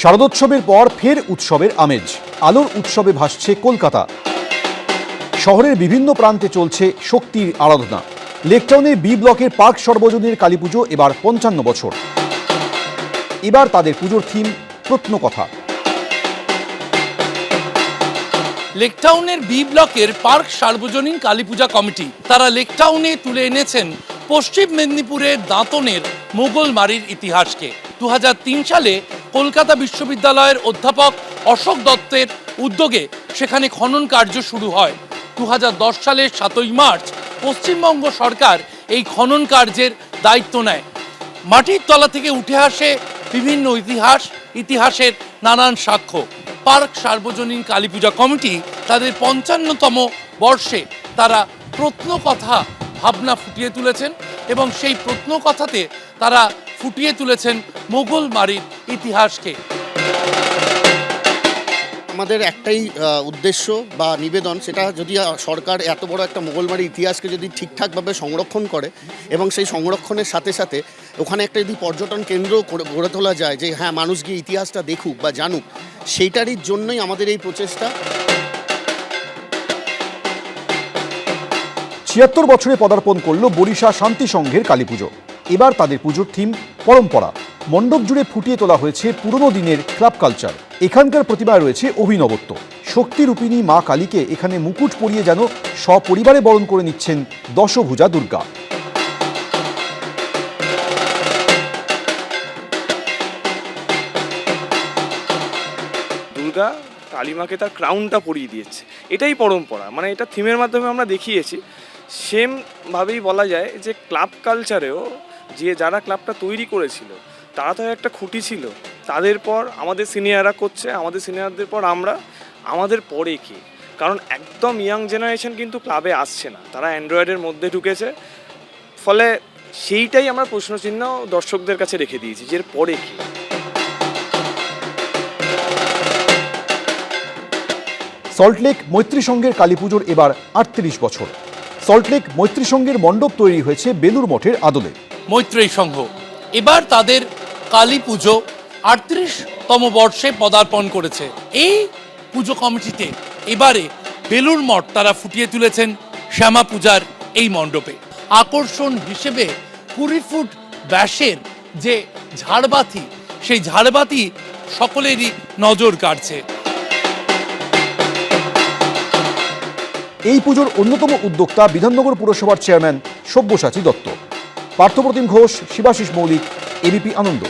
শারদোৎসবের পর ফের উৎসবের আমেজ। আলোর উৎসবে ভাসছে কলকাতা। শহরের বিভিন্ন প্রান্তে চলছে শক্তির আরাধনা। লেকটাউনের বি ব্লকের পার্ক সর্বজনীন কালীপুজো এবার পঞ্চান্ন বছর। এবার তাদের পুজোর থিম প্রত্নকথা। লেকটাউনের বি ব্লকের পার্ক সার্বজনীন কালীপূজা কমিটি। তারা লেকটাউনে তুলে এনেছেন পশ্চিম মেদিনীপুরের দাঁতনের মোগলমারির ইতিহাসকে। দু হাজার তিন সালে কলকাতা বিশ্ববিদ্যালয়ের অধ্যাপক অশোক দত্তের উদ্যোগে সেখানে খনন কার্য শুরু হয়। দু হাজার দশ সালের সাতই মার্চ পশ্চিমবঙ্গ সরকার এই খনন কার্যের দায়িত্ব নেয়। মাটির তলা থেকে উঠে আসে বিভিন্ন ইতিহাস, ইতিহাসের নানান সাক্ষ্য। পার্ক সার্বজনীন কালী পূজা কমিটি তাদের পঞ্চান্নতম বর্ষে তারা প্রত্নকথা ভাবনা ফুটিয়ে তুলেছেন এবং সেই প্রত্নকথাতে তারা ফুটিয়ে তুলেছেন মোগল মারির ইতিহাসকে। আমাদের একটাই উদ্দেশ্য বা নিবেদন সেটা যদি সরকার এত বড় একটা মোগলমারি ইতিহাসকে যদি ঠিকঠাকভাবে সংরক্ষণ করে এবং সেই সংরক্ষণের সাথে সাথে ওখানে একটা যদি পর্যটন কেন্দ্র করে- গড়ে তোলা যায় যে হ্যাঁ মানুষ গিয়ে ইতিহাসটা দেখুক বা জানুক সেইটারই জন্যই আমাদের এই প্রচেষ্টা। ছিয়াত্তর বছরে পদার্পণ করল বরিশা শান্তি সংঘের কালীপুজো এবার তাদের পুজোর থিম পরম্পরা। মণ্ডপ জুড়ে ফুটিয়ে তোলা হয়েছে পুরনো দিনের ক্লাব কালচার। এখানকার প্রতিভায় রয়েছে অভিনবত্ব। শক্তিরূপিণী মা কালীকে এখানে মুকুট পরিয়ে যেন সপরিবারে বরণ করে নিচ্ছেন দশভুজা দুর্গা। দুর্গা কালিমাকে তার ক্রাউনটা পরিয়ে দিয়েছে। এটাই পরম্পরা। মানে এটা থিমের মাধ্যমে আমরা দেখিয়েছি। সেমভাবেই বলা যায় যে ক্লাব কালচারেও যে যারা ক্লাবটা তৈরি করেছিল, তারা তো একটা খুঁটি ছিল। তাদের পর আমাদের সিনিয়ররা করছে, আমাদের সিনিয়রদের পর আমরা, আমাদের পরে কে? কারণ একদম ইয়াং জেনারেশন কিন্তু ক্লাবে আসছে না। তারা অ্যান্ড্রয়েডের মধ্যে ঢুকেছে। ফলে সেইটাই আমরা প্রশ্নচিহ্ন দর্শকদের কাছে রেখে দিয়েছি যে পরে কি? সল্টলেক মৈত্রী সংঘের কালীপুজোর এবার আটত্রিশ বছর। সল্টলেক মৈত্রী সংঘের মণ্ডপ তৈরি হয়েছে বেলুর মঠের আদলে। মৈত্রেয়ী সংঘ। এবার তাদের কালী পুজো আটত্রিশতম বর্ষে পদার্পণ করেছে। এই পুজো কমিটিতে এবারে বেলুর মঠ তারা ফুটিয়ে তুলেছেন শ্যামা পূজার এই মণ্ডপে। আকর্ষণ হিসেবে কুড়ি ফুট ব্যাসের যে ঝাড়বাতি, সেই ঝাড়বাতি সকলেরই নজর কাড়ছে। এই পুজোর অন্যতম উদ্যোক্তা বিধাননগর পুরসভার চেয়ারম্যান সব্যসাচী দত্ত। পার্থপ্রতিম ঘোষ শিবাশিস মৌলিক এবিপি আনন্দ।